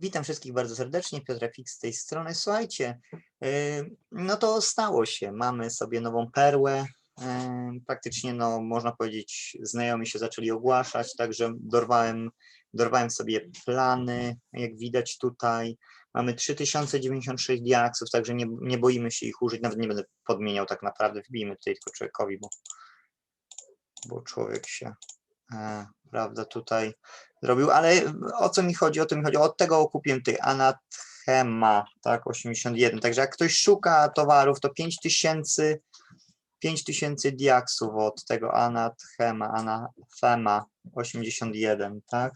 Witam wszystkich bardzo serdecznie, Piotr Fix z tej strony. Słuchajcie, yy, no to stało się, mamy sobie nową perłę. Praktycznie, no można powiedzieć, znajomi się zaczęli ogłaszać, także dorwałem, dorwałem sobie plany, jak widać tutaj. Mamy 3096 diaksów, także nie, nie boimy się ich użyć, nawet nie będę podmieniał tak naprawdę, wbijmy tutaj tylko człowiekowi, bo, bo człowiek się, e, prawda, tutaj zrobił, ale o co mi chodzi? O to mi chodzi. Od tego kupiłem ty Anathema, tak, 81. Także jak ktoś szuka towarów, to 5000 5000 diaksów od tego Anathema, Anathema 81, tak.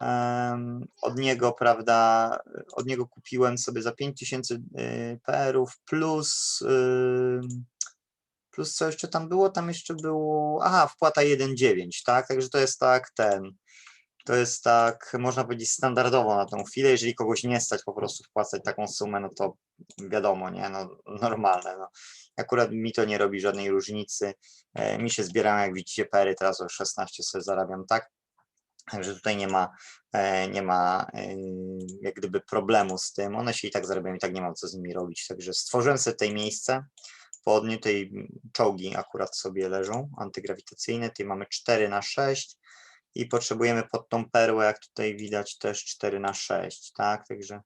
Em, od niego, prawda, od niego kupiłem sobie za 5000 y, PR-ów plus y, plus co jeszcze tam było? Tam jeszcze było, aha, wpłata 1,9, tak, także to jest tak ten, to jest tak, można powiedzieć, standardowo na tą chwilę. Jeżeli kogoś nie stać po prostu wpłacać taką sumę, no to wiadomo, nie, no normalne. No. Akurat mi to nie robi żadnej różnicy. E, mi się zbierają, jak widzicie, pery, teraz o 16 sobie zarabiam, tak? Także tutaj nie ma, e, nie ma e, jak gdyby problemu z tym. One się i tak zarabiają, i tak nie mam co z nimi robić. Także stworzyłem sobie tutaj miejsce. Południe tej czołgi akurat sobie leżą, antygrawitacyjne. Tutaj mamy 4 na 6 i potrzebujemy pod tą perłę, jak tutaj widać, też 4 na 6, tak? Także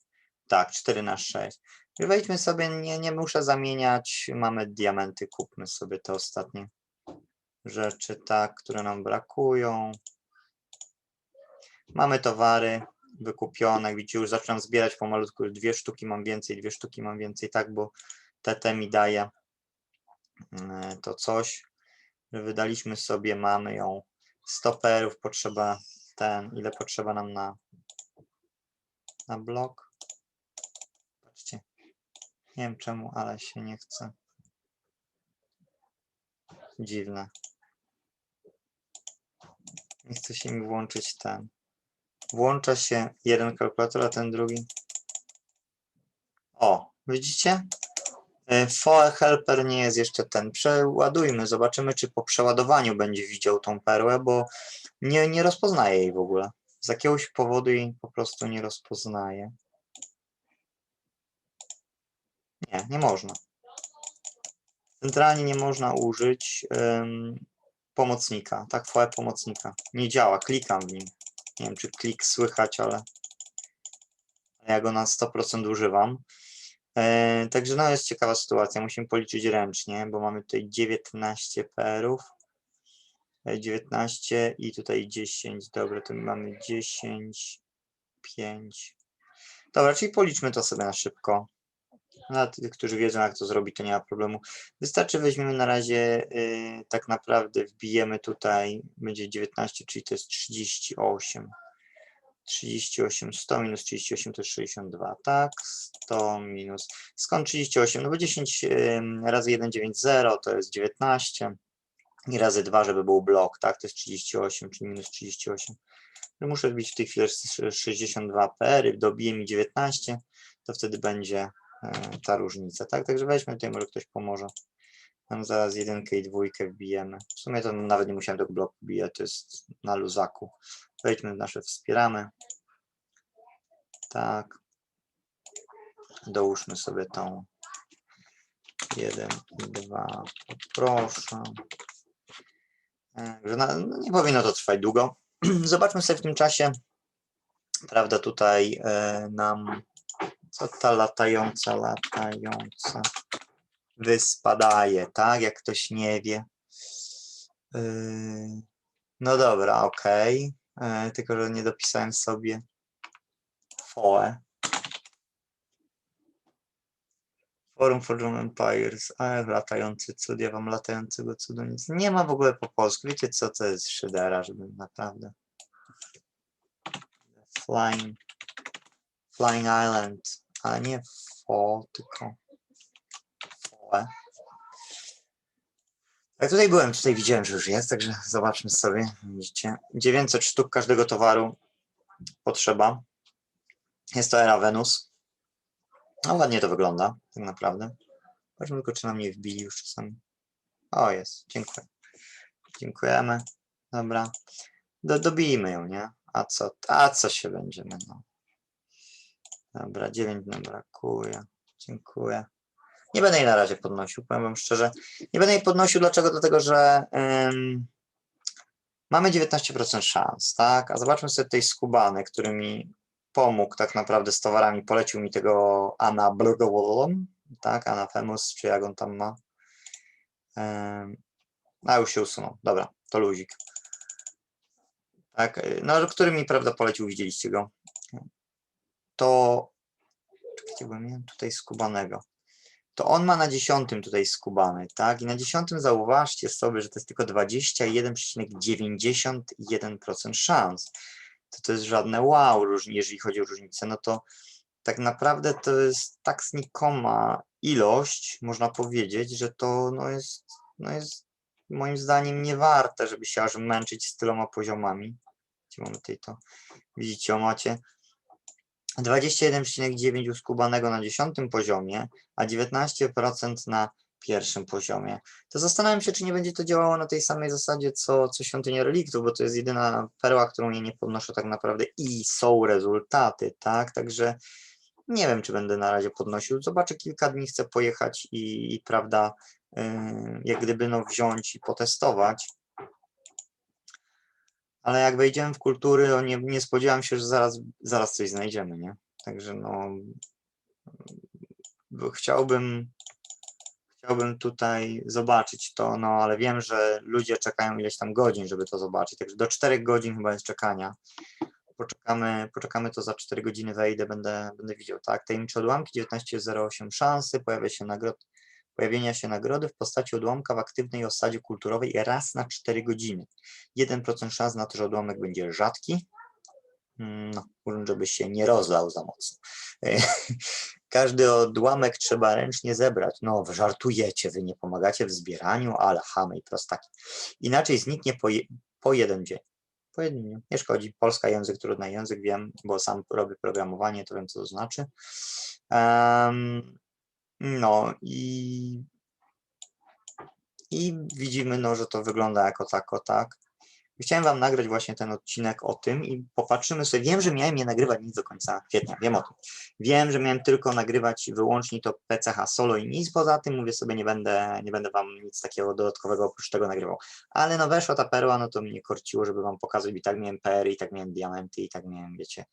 tak, 4 na 6. I Wejdźmy sobie, nie, nie muszę zamieniać, mamy diamenty, kupmy sobie te ostatnie rzeczy, tak, które nam brakują. Mamy towary wykupione, widzicie, już zaczynam zbierać pomalutku, już dwie sztuki mam więcej, dwie sztuki mam więcej, tak, bo TT mi daje to coś, że wydaliśmy sobie, mamy ją 100 perów, potrzeba ten, ile potrzeba nam na, na blok. Patrzcie, nie wiem czemu, ale się nie chce. Dziwne. Nie chce się mi włączyć ten. Włącza się jeden kalkulator, a ten drugi. O, widzicie? E, FOE Helper nie jest jeszcze ten. Przeładujmy, zobaczymy, czy po przeładowaniu będzie widział tą perłę, bo nie, nie rozpoznaje jej w ogóle. Z jakiegoś powodu jej po prostu nie rozpoznaje. Nie, nie można. Centralnie nie można użyć em, pomocnika, tak, FOE pomocnika. Nie działa, klikam w nim. Nie wiem, czy klik słychać, ale ja go na 100% używam. E, Także no jest ciekawa sytuacja. Musimy policzyć ręcznie, bo mamy tutaj 19 PR-ów. e, 19 i tutaj 10. Dobra, to mamy 10, 5. Dobra, czyli policzmy to sobie na szybko. Dla tych, którzy wiedzą, jak to zrobić, to nie ma problemu. Wystarczy weźmiemy na razie, y, tak naprawdę wbijemy tutaj, będzie 19, czyli to jest 38. 38, 100 minus 38 to jest 62, tak? 100 minus. Skąd 38? No bo 10 ym, razy 1, 9, 0 to jest 19 i razy 2, żeby był blok, tak? To jest 38, czyli minus 38. No Muszę wbić w tej chwili sz- 62 PR, dobiję mi 19, to wtedy będzie e, ta różnica, tak? Także weźmy tutaj, może ktoś pomoże. Tam zaraz jedynkę i dwójkę wbijemy. W sumie to nawet nie musiałem tego bloku wbijać, to jest na luzaku. Wejdźmy nasze wspieramy. Tak. Dołóżmy sobie tą 1 i 2, poproszę. Że na- no nie powinno to trwać długo. Zobaczmy sobie w tym czasie, prawda, tutaj e, nam, co ta latająca, latająca wyspa daje, tak, jak ktoś nie wie. Yy, no dobra, okej. E, Tylko, że nie dopisałem sobie FOE. Forum for German Empires. A latający cud, ja wam latającego cudu nic. Nie ma w ogóle po polsku. Wiecie co to jest szydera, żeby naprawdę. Flying. Flying Island. Ale nie FO, tylko FOE. Jak tutaj byłem, tutaj widziałem, że już jest, także zobaczmy sobie. Widzicie, 900 sztuk każdego towaru potrzeba. Jest to era Venus. No ładnie to wygląda, tak naprawdę. Zobaczmy tylko, czy nam nie wbili już czasami. O, jest, dziękuję. Dziękujemy. Dobra. Do, dobijmy ją, nie? A co, a co się będziemy, no. Dobra, 9 nam brakuje. Dziękuję. Nie będę jej na razie podnosił, powiem wam szczerze. Nie będę jej podnosił, dlaczego? Dlatego, że mamy 19% szans, tak? A zobaczmy sobie tutaj skubany, który mi pomógł tak naprawdę z towarami, polecił mi tego Ana Blogowolon, tak? Anafemus, czy jak on tam ma. A już się usunął. Dobra, to luzik. Tak, no, który mi prawda polecił, widzieliście go. To czekajcie, bo miałem tutaj skubanego. To on ma na dziesiątym tutaj skubany, tak? I na dziesiątym zauważcie sobie, że to jest tylko 21,91% szans. To to jest żadne wow, jeżeli chodzi o różnicę. No to tak naprawdę to jest tak znikoma ilość, można powiedzieć, że to no jest, no jest moim zdaniem nie warte, żeby się aż męczyć z tyloma poziomami. Gdzie mamy tutaj to? Widzicie, o macie 21,9 uskubanego na 10 poziomie, a 19% na pierwszym poziomie. To zastanawiam się, czy nie będzie to działało na tej samej zasadzie, co, co świątynia reliktów, bo to jest jedyna perła, którą ja nie podnoszę tak naprawdę i są rezultaty, tak? Także nie wiem, czy będę na razie podnosił. Zobaczę, kilka dni chcę pojechać i, i prawda, yy, jak gdyby no wziąć i potestować. Ale jak wejdziemy w kultury, to nie, nie spodziewam się, że zaraz, zaraz coś znajdziemy, nie? Także no, chciałbym, chciałbym tutaj zobaczyć to, no ale wiem, że ludzie czekają ileś tam godzin, żeby to zobaczyć, także do 4 godzin chyba jest czekania. Poczekamy, poczekamy to za 4 godziny, wejdę, będę, będę widział, tak? Tajemnicze odłamki 19,08 szansy, pojawia się nagrod, pojawienia się nagrody w postaci odłamka w aktywnej osadzie kulturowej raz na 4 godziny. 1% szans na to, że odłamek będzie rzadki, Mm, no, żeby się nie rozlał za mocno. Każdy odłamek trzeba ręcznie zebrać. No, żartujecie, wy nie pomagacie w zbieraniu, ale chamy i prostaki. Inaczej zniknie po, je, po jeden dzień. Po jednym dniu. Nie szkodzi. Polska język, trudny język, wiem, bo sam robię programowanie, to wiem, co to znaczy. Um, no i, i widzimy, no, że to wygląda jako tako, tak. Chciałem wam nagrać właśnie ten odcinek o tym i popatrzymy sobie. Wiem, że miałem nie nagrywać nic do końca kwietnia, wiem o tym. Wiem, że miałem tylko nagrywać wyłącznie to PCH solo i nic poza tym. Mówię sobie, nie będę, nie będę wam nic takiego dodatkowego oprócz tego nagrywał. Ale no weszła ta perła, no to mnie korciło, żeby wam pokazać, i tak miałem PR, i tak miałem diamenty, i tak miałem, wiecie,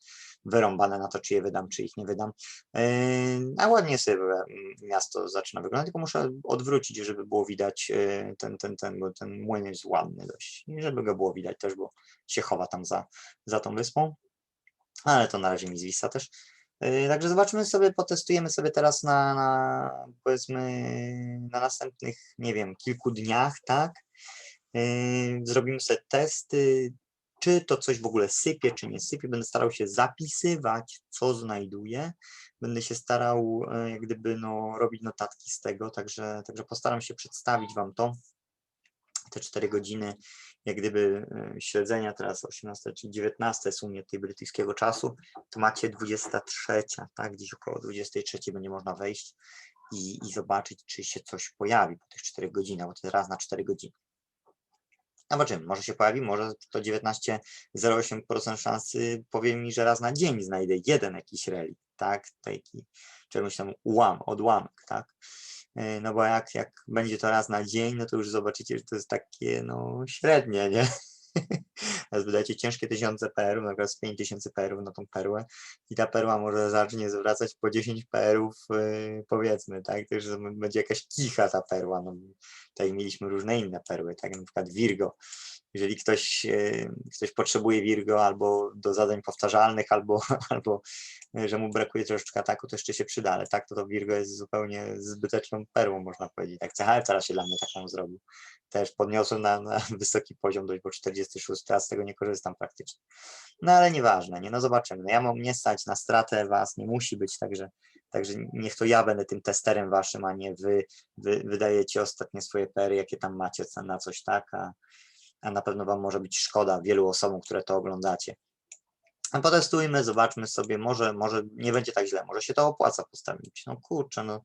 wyrąbane na to, czy je wydam, czy ich nie wydam. Yy, a ładnie sobie miasto zaczyna wyglądać, tylko muszę odwrócić, żeby było widać yy, ten, ten, ten, bo ten młyn jest ładny dość, żeby go było widać też, bo się chowa tam za, za tą wyspą. Ale to na razie mi zwisa też. Yy, Także zobaczymy sobie, potestujemy sobie teraz na, na powiedzmy na następnych, nie wiem, kilku dniach, tak? Yy, Zrobimy sobie testy, czy to coś w ogóle sypie, czy nie sypie. Będę starał się zapisywać, co znajduję. Będę się starał e, jak gdyby no, robić notatki z tego, także, także postaram się przedstawić Wam to. Te 4 godziny jak gdyby e, śledzenia, teraz 18 czy 19 w sumie tej brytyjskiego czasu, to macie 23, tak? Gdzieś około 23 będzie można wejść i, i zobaczyć, czy się coś pojawi po tych 4 godzinach, bo to jest raz na 4 godziny. Zobaczymy, może się pojawi, może to 19,08% szansy powie mi, że raz na dzień znajdę jeden jakiś relikt, tak, taki czegoś tam ułam, odłamek, tak, no bo jak, jak będzie to raz na dzień, no to już zobaczycie, że to jest takie, no, średnie, nie, Teraz wydajecie ciężkie tysiące PR-ów, na przykład z 5 tysięcy PR-ów na tą perłę i ta perła może zacznie zwracać po 10 PR-ów yy, powiedzmy, tak, to będzie jakaś kicha ta perła, no tutaj mieliśmy różne inne perły, tak, na przykład Virgo, jeżeli ktoś, yy, ktoś potrzebuje Virgo albo do zadań powtarzalnych, albo, albo yy, że mu brakuje troszeczkę ataku, to jeszcze się przyda, ale tak, to to Virgo jest zupełnie zbyteczną perłą, można powiedzieć, tak, CHR teraz się dla mnie taką zrobił, też podniosłem na, na wysoki poziom dość, bo 46, teraz z tego nie korzystam praktycznie. No ale nieważne, nie, no zobaczymy. No, ja mam nie stać na stratę, was nie musi być, także, także niech to ja będę tym testerem waszym, a nie wy, wy wydajecie ostatnie swoje pery, jakie tam macie na coś tak, a, a na pewno wam może być szkoda wielu osobom, które to oglądacie. Potestujmy, zobaczmy sobie, może, może nie będzie tak źle, może się to opłaca postawić. No kurczę, no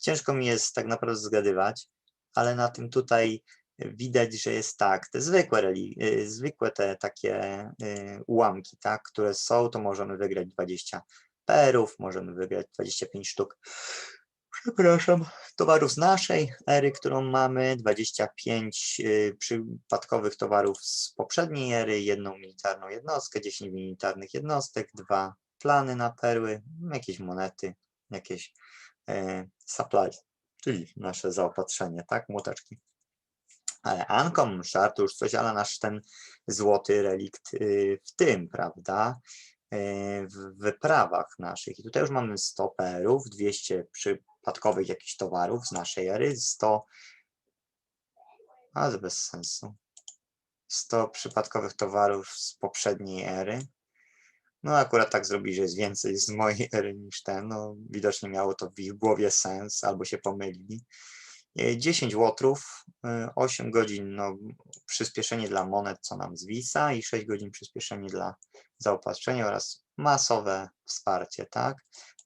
ciężko mi jest tak naprawdę zgadywać, ale na tym tutaj widać, że jest tak, te zwykłe, reli- y, zwykłe te takie y, ułamki, tak, które są, to możemy wygrać 20 perów, możemy wygrać 25 sztuk, przepraszam, towarów z naszej ery, którą mamy, 25 y, przypadkowych towarów z poprzedniej ery, jedną militarną jednostkę, 10 militarnych jednostek, dwa plany na perły, jakieś monety, jakieś e, supply, czyli nasze zaopatrzenie, tak, młoteczki. Ale Ankom, już coś, ale nasz ten złoty relikt y, w tym, prawda? W wyprawach naszych. I tutaj już mamy 100 perów, 200 przypadkowych jakichś towarów z naszej ery, 100. Ale bez sensu. 100 przypadkowych towarów z poprzedniej ery. No akurat tak zrobili, że jest więcej z mojej ery niż ten. No, widocznie miało to w ich głowie sens, albo się pomylili. E, 10 łotrów, e, 8 godzin no, przyspieszenie dla monet, co nam zwisa i 6 godzin przyspieszenie dla zaopatrzenia oraz masowe wsparcie, tak?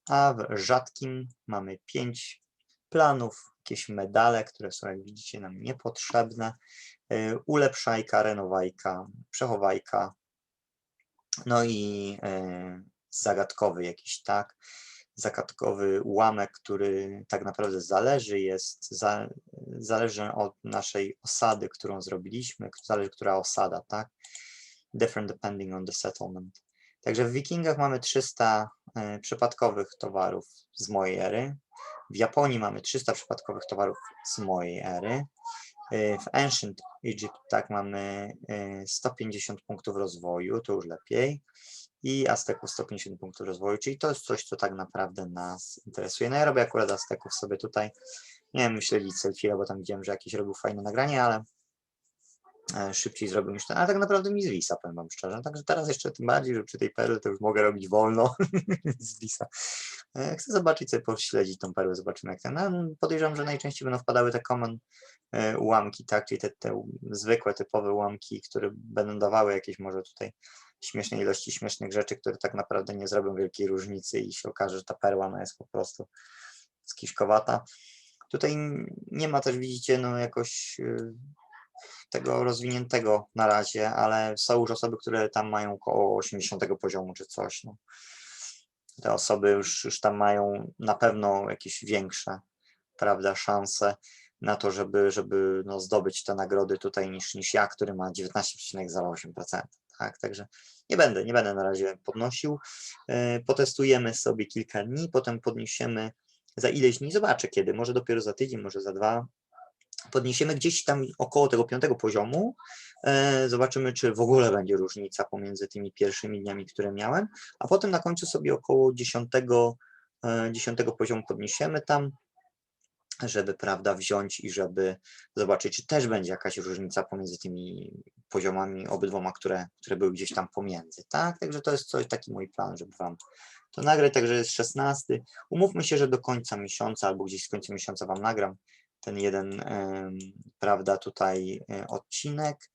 A w rzadkim mamy 5 planów, jakieś medale, które są, jak widzicie, nam niepotrzebne. e, Ulepszajka, renowajka, przechowajka, no i e, zagadkowy jakiś, tak? Zagadkowy ułamek, który tak naprawdę zależy, jest, za, zależy od naszej osady, którą zrobiliśmy, zależy, która osada, tak? Different depending on the settlement. Także w Wikingach mamy 300 e, przypadkowych towarów z mojej ery. W Japonii mamy 300 przypadkowych towarów z mojej ery. E, W Ancient Egypt tak mamy e, 150 punktów rozwoju, to już lepiej. I Azteków 150 punktów rozwoju, czyli to jest coś, co tak naprawdę nas interesuje. No ja robię akurat Azteków sobie tutaj. Nie wiem, myśleli selfie, bo tam widziałem, że jakieś robił fajne nagranie, ale szybciej zrobił niż ten, ale tak naprawdę mi z Lisa, powiem wam szczerze. Także teraz jeszcze tym bardziej, że przy tej perle to już mogę robić wolno z Lisa. E, Chcę zobaczyć sobie, pośledzić tą perłę, zobaczymy jak ten. No, podejrzewam, że najczęściej będą wpadały te common e, ułamki, tak, czyli te, te zwykłe, typowe ułamki, które będą dawały jakieś może tutaj śmiesznej ilości śmiesznych rzeczy, które tak naprawdę nie zrobią wielkiej różnicy i się okaże, że ta perła no, jest po prostu skiszkowata. Tutaj nie ma też, widzicie, no jakoś y, tego rozwiniętego na razie, ale są już osoby, które tam mają około 80 poziomu czy coś. No. Te osoby już, już tam mają na pewno jakieś większe, prawda, szanse na to, żeby, żeby no, zdobyć te nagrody tutaj niż, niż ja, który ma 19,08%. Tak, także nie będę, nie będę na razie podnosił. E, Potestujemy sobie kilka dni, potem podniesiemy za ileś dni, zobaczę kiedy, może dopiero za tydzień, może za dwa. Podniesiemy gdzieś tam około tego piątego poziomu. e, Zobaczymy, czy w ogóle będzie różnica pomiędzy tymi pierwszymi dniami, które miałem, a potem na końcu sobie około dziesiątego, e, dziesiątego poziomu podniesiemy tam, żeby prawda wziąć i żeby zobaczyć, czy też będzie jakaś różnica pomiędzy tymi poziomami obydwoma, które, które były gdzieś tam pomiędzy, tak? Także to jest coś, taki mój plan, żeby wam to nagrać, także jest 16. Umówmy się, że do końca miesiąca albo gdzieś z końca miesiąca wam nagram ten jeden, prawda, tutaj e, odcinek,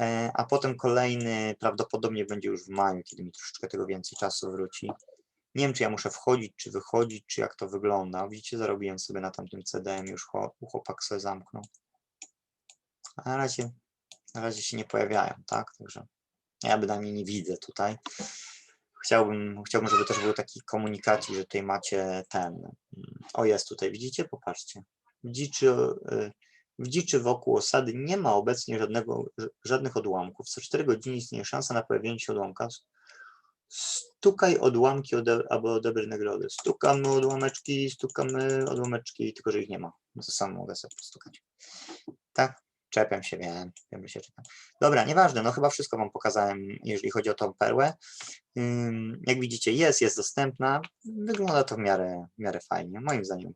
e, a potem kolejny prawdopodobnie będzie już w maju, kiedy mi troszeczkę tego więcej czasu wróci. Nie wiem, czy ja muszę wchodzić, czy wychodzić, czy jak to wygląda. Widzicie, zarobiłem sobie na tamtym CDM, już chło- chłopak sobie zamknął. A na razie, na razie się nie pojawiają, tak? Także ja bynajmniej nie widzę tutaj. Chciałbym, chciałbym, żeby też był taki komunikacji, że tutaj macie ten. mm, O, jest tutaj, widzicie? Popatrzcie. W dziczy, y, w dziczy wokół osady nie ma obecnie żadnego, żadnych odłamków. Co 4 godziny istnieje szansa na pojawienie się odłamka. Stukaj odłamki, ode, aby odebrać. Stukamy odłameczki, stukamy odłameczki, tylko że ich nie ma. No to sam mogę sobie postukać. Tak, czepiam się, wiem, wiem, że się czepiam. Dobra, nieważne, no chyba wszystko wam pokazałem, jeżeli chodzi o tą perłę. Jak widzicie, jest, jest dostępna. Wygląda to w miarę, w miarę fajnie. Moim zdaniem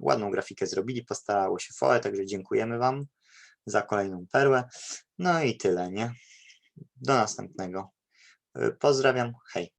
ładną grafikę zrobili, postarało się FOE, także dziękujemy wam za kolejną perłę. No i tyle, nie? Do następnego. Y, Pozdrawiam, hej.